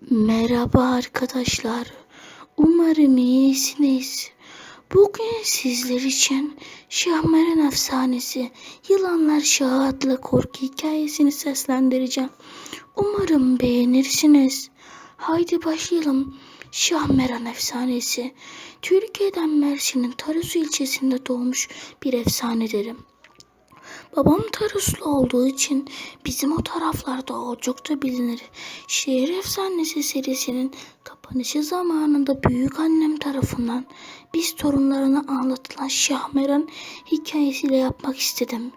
Merhaba arkadaşlar. Umarım iyisiniz. Bugün sizler için Şahmeran Efsanesi Yılanlar Şahı adlı korku hikayesini seslendireceğim. Umarım beğenirsiniz. Haydi başlayalım. Şahmeran Efsanesi Türkiye'den Mersin'in Tarsus ilçesinde doğmuş bir efsanedir. Babam Taruslu olduğu için bizim o taraflarda oldukça bilinir. Şehir Efsanesi serisinin kapanışı zamanında büyük annem tarafından biz torunlarına anlatılan Şahmeran hikayesiyle yapmak istedim.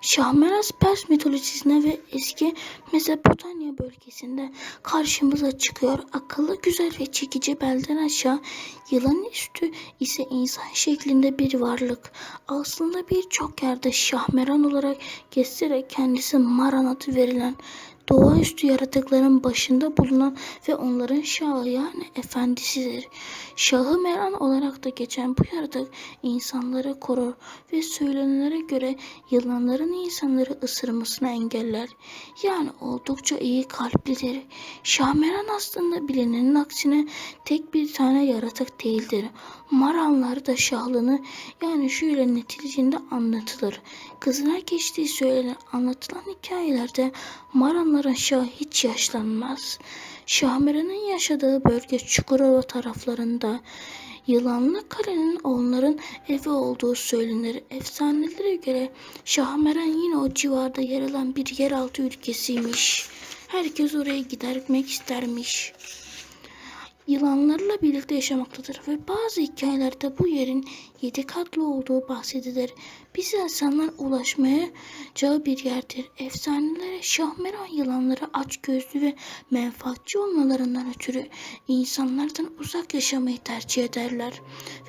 Şahmeran Pers mitolojisine ve eski Mezopotamya bölgesinde karşımıza çıkıyor. Akıllı, güzel ve çekici belden aşağı yılan üstü ise insan şeklinde bir varlık. Aslında birçok yerde Şahmeran olarak geçserek kendisi Maran adı verilen doğaüstü yaratıkların başında bulunan ve onların şahı yani efendisidir. Şahı Meran olarak da geçen bu yaratık insanları korur ve söylenenlere göre yılanların insanları ısırmasını engeller. Yani oldukça iyi kalplidir. Şah Meran aslında bilinenin aksine tek bir tane yaratık değildir. Maranlar da şahlığını yani şöyle neticinde anlatılır. Kızına geçtiği söylenen anlatılan hikayelerde Maranların şahı hiç yaşlanmaz. Şahmeran'ın yaşadığı bölge Çukurova taraflarında Yılanlı Kale'nin onların evi olduğu söylenir. Efsanelere göre Şahmeran yine o civarda yer alan bir yeraltı ülkesiymiş. Herkes oraya gidermek istermiş yılanlarla birlikte yaşamaktadır ve bazı hikayelerde bu yerin yedi katlı olduğu bahsedilir. Biz insanlar ulaşmayacağı bir yerdir. Efsanelere Şahmeran yılanları aç gözlü ve menfaatçi olmalarından ötürü insanlardan uzak yaşamayı tercih ederler.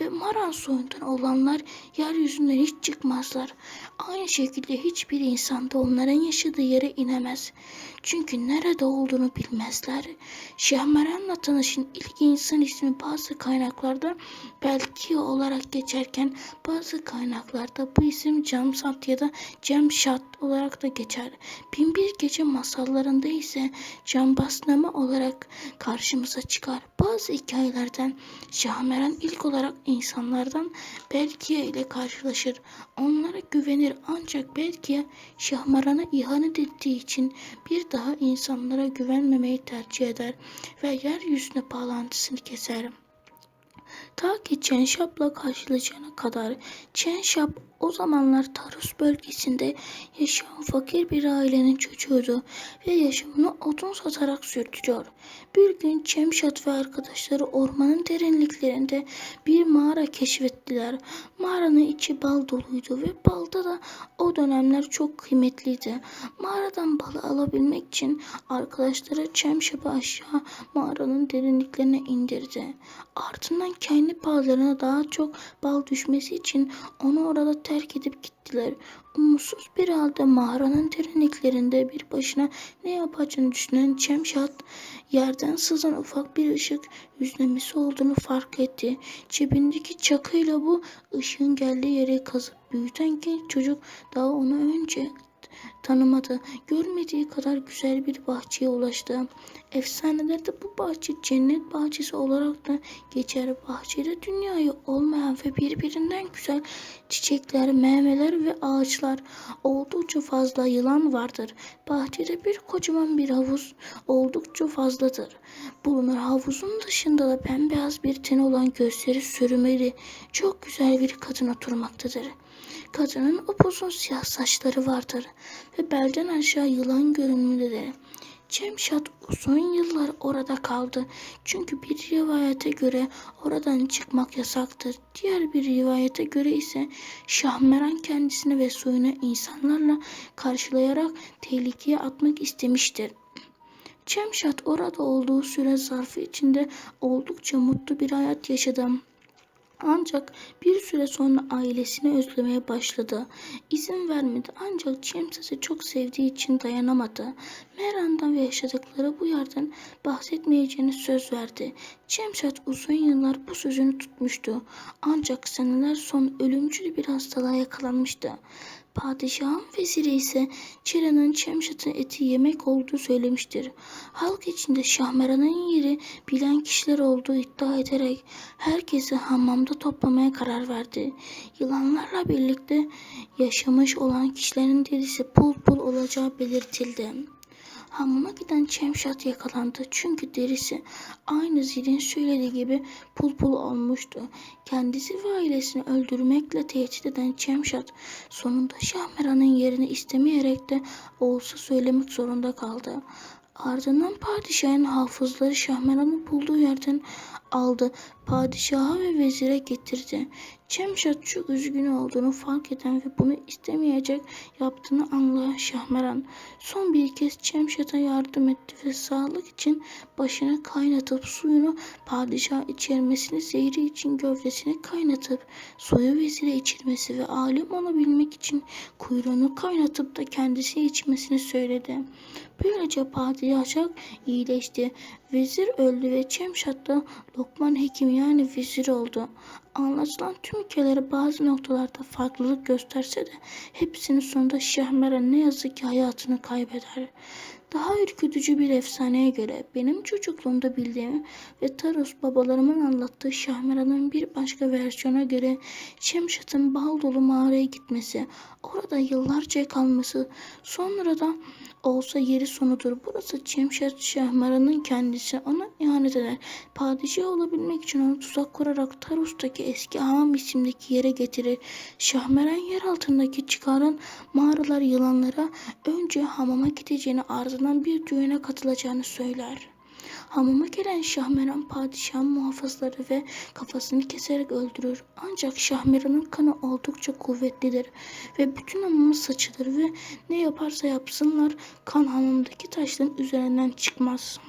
Ve Maran soyundan olanlar yeryüzünden hiç çıkmazlar. Aynı şekilde hiçbir insan da onların yaşadığı yere inemez. Çünkü nerede olduğunu bilmezler. Şahmeran'la tanışın ilk insan ismi bazı kaynaklarda Belki olarak geçerken bazı kaynaklarda bu isim Camsat ya da Cemşat olarak da geçer. Binbir Gece masallarında ise Cambasname olarak karşımıza çıkar. Bazı hikayelerden Şahmeran ilk olarak insanlardan Belkiye ile karşılaşır. Onlara güvenir ancak Belkiye Şahmeran'a ihanet ettiği için bir daha insanlara güvenmemeyi tercih eder ve yeryüzüne bağlantısını keser. Ta ki Çenşap'la karşılaşana kadar. Çenşap o zamanlar Tarus bölgesinde yaşayan fakir bir ailenin çocuğuydu ve yaşamını odun satarak sürdürüyor. Bir gün Çemşat ve arkadaşları ormanın derinliklerinde bir mağara keşfettiler. Mağaranın içi bal doluydu ve balda da o dönemler çok kıymetliydi. Mağaradan balı alabilmek için arkadaşları Çemşap'ı aşağı mağaranın derinliklerine indirdi. Ardından kendi pazarına daha çok bal düşmesi için onu orada terk edip gittiler. Umutsuz bir halde mağaranın derinliklerinde bir başına ne yapacağını düşünen Çemşat yerden sızan ufak bir ışık yüzlemesi olduğunu fark etti. Cebindeki çakıyla bu ışığın geldiği yere kazıp büyüten genç çocuk daha onu önce tanımadı. Görmediği kadar güzel bir bahçeye ulaştı. Efsanelerde bu bahçe cennet bahçesi olarak da geçer. Bahçede dünyayı olmayan ve birbirinden güzel çiçekler, meyveler ve ağaçlar oldukça fazla yılan vardır. Bahçede bir kocaman bir havuz oldukça fazladır. Bulunur havuzun dışında da bembeyaz bir ten olan gözleri sürmeli çok güzel bir kadın oturmaktadır. Kadının upuzun siyah saçları vardır ve belden aşağı yılan görünümlüdür. Cemşat uzun yıllar orada kaldı. Çünkü bir rivayete göre oradan çıkmak yasaktır. Diğer bir rivayete göre ise Şahmeran kendisini ve soyunu insanlarla karşılayarak tehlikeye atmak istemiştir. Cemşat orada olduğu süre zarfı içinde oldukça mutlu bir hayat yaşadı. Ancak bir süre sonra ailesini özlemeye başladı. İzin vermedi ancak Cemses'i çok sevdiği için dayanamadı. Meran'dan ve yaşadıkları bu yerden bahsetmeyeceğini söz verdi. Cemşat uzun yıllar bu sözünü tutmuştu. Ancak seneler son ölümcül bir hastalığa yakalanmıştı. Padişahın veziri ise Çıra'nın Çemşat'ın eti yemek olduğu söylemiştir. Halk içinde Şahmeran'ın yeri bilen kişiler olduğu iddia ederek herkesi hamamda toplamaya karar verdi. Yılanlarla birlikte yaşamış olan kişilerin derisi pul pul olacağı belirtildi. Hamama giden Çemşat yakalandı çünkü derisi aynı zilin söylediği gibi pul pul olmuştu. Kendisi ve ailesini öldürmekle tehdit eden Çemşat sonunda Şahmeran'ın yerini istemeyerek de olsa söylemek zorunda kaldı. Ardından padişahın hafızları Şahmeran'ı bulduğu yerden aldı. Padişaha ve vezire getirdi. Çemşat çok üzgün olduğunu fark eden ve bunu istemeyecek yaptığını anlayan Şahmeran son bir kez Çemşat'a yardım etti ve sağlık için başını kaynatıp suyunu padişah içirmesini, zehri için gövdesini kaynatıp suyu vezire içirmesi ve alim olabilmek için kuyruğunu kaynatıp da kendisi içmesini söyledi. Böylece padişah iyileşti. Vezir öldü ve Çemşat da Lokman Hekim yani vezir oldu. Anlatılan tüm hikayeler bazı noktalarda farklılık gösterse de hepsinin sonunda Şahmeran ne yazık ki hayatını kaybeder. Daha ürkütücü bir efsaneye göre benim çocukluğumda bildiğim ve Taros babalarımın anlattığı Şahmeran'ın bir başka versiyona göre Şemşat'ın bal dolu mağaraya gitmesi, orada yıllarca kalması, sonra da olsa yeri sonudur. Burası Şemşat Şahmeran'ın kendisi ona ihanet eder. Padişah olabilmek için onu tuzak kurarak Taros'taki eski hamam isimdeki yere getirir. Şahmeran yer altındaki çıkaran mağaralar yılanlara önce hamama gideceğini ardından bir düğüne katılacağını söyler. Hamama gelen Şahmeran padişahın muhafızları ve kafasını keserek öldürür. Ancak Şahmeran'ın kanı oldukça kuvvetlidir ve bütün hamama saçılır ve ne yaparsa yapsınlar kan hamamdaki taşların üzerinden çıkmaz.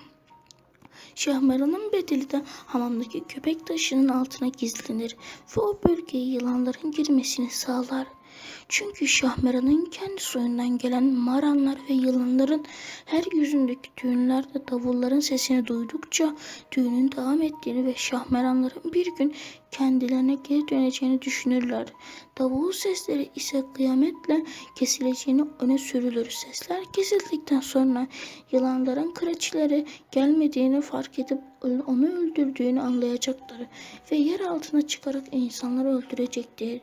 Şahmeran'ın bedeli de hamamdaki köpek taşının altına gizlenir ve o bölgeye yılanların girmesini sağlar. Çünkü Şahmeran'ın kendi soyundan gelen maranlar ve yılanların her yüzündeki düğünlerde davulların sesini duydukça düğünün devam ettiğini ve Şahmeranların bir gün kendilerine geri döneceğini düşünürler. Davul sesleri ise kıyametle kesileceğini öne sürülür. Sesler kesildikten sonra yılanların kreçileri gelmediğini fark edip onu öldürdüğünü anlayacaktır ve yer altına çıkarak insanları öldürecektir.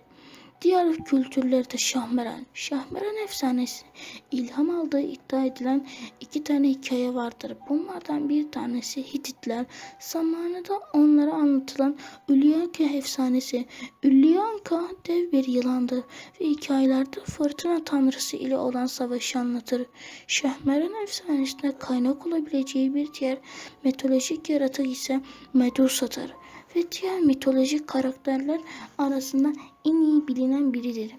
Diğer kültürlerde Şahmeran, Şahmeran efsanesi ilham aldığı iddia edilen iki tane hikaye vardır. Bunlardan bir tanesi Hititler, zamanında onlara anlatılan Ülyanka efsanesi. Ülyanka dev bir yılandır ve hikayelerde fırtına tanrısı ile olan savaşı anlatır. Şahmeran efsanesinde kaynak olabileceği bir diğer mitolojik yaratık ise Medusa'dır ve diğer mitolojik karakterler arasında en iyi bilinen biridir.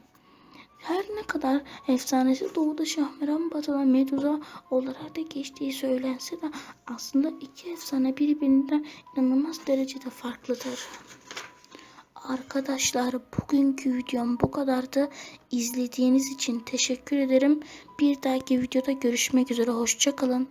Her ne kadar efsanesi doğuda Şahmeran batıda Medusa olarak da geçtiği söylense de aslında iki efsane birbirinden inanılmaz derecede farklıdır. Arkadaşlar bugünkü videom bu kadardı. İzlediğiniz için teşekkür ederim. Bir dahaki videoda görüşmek üzere. Hoşçakalın.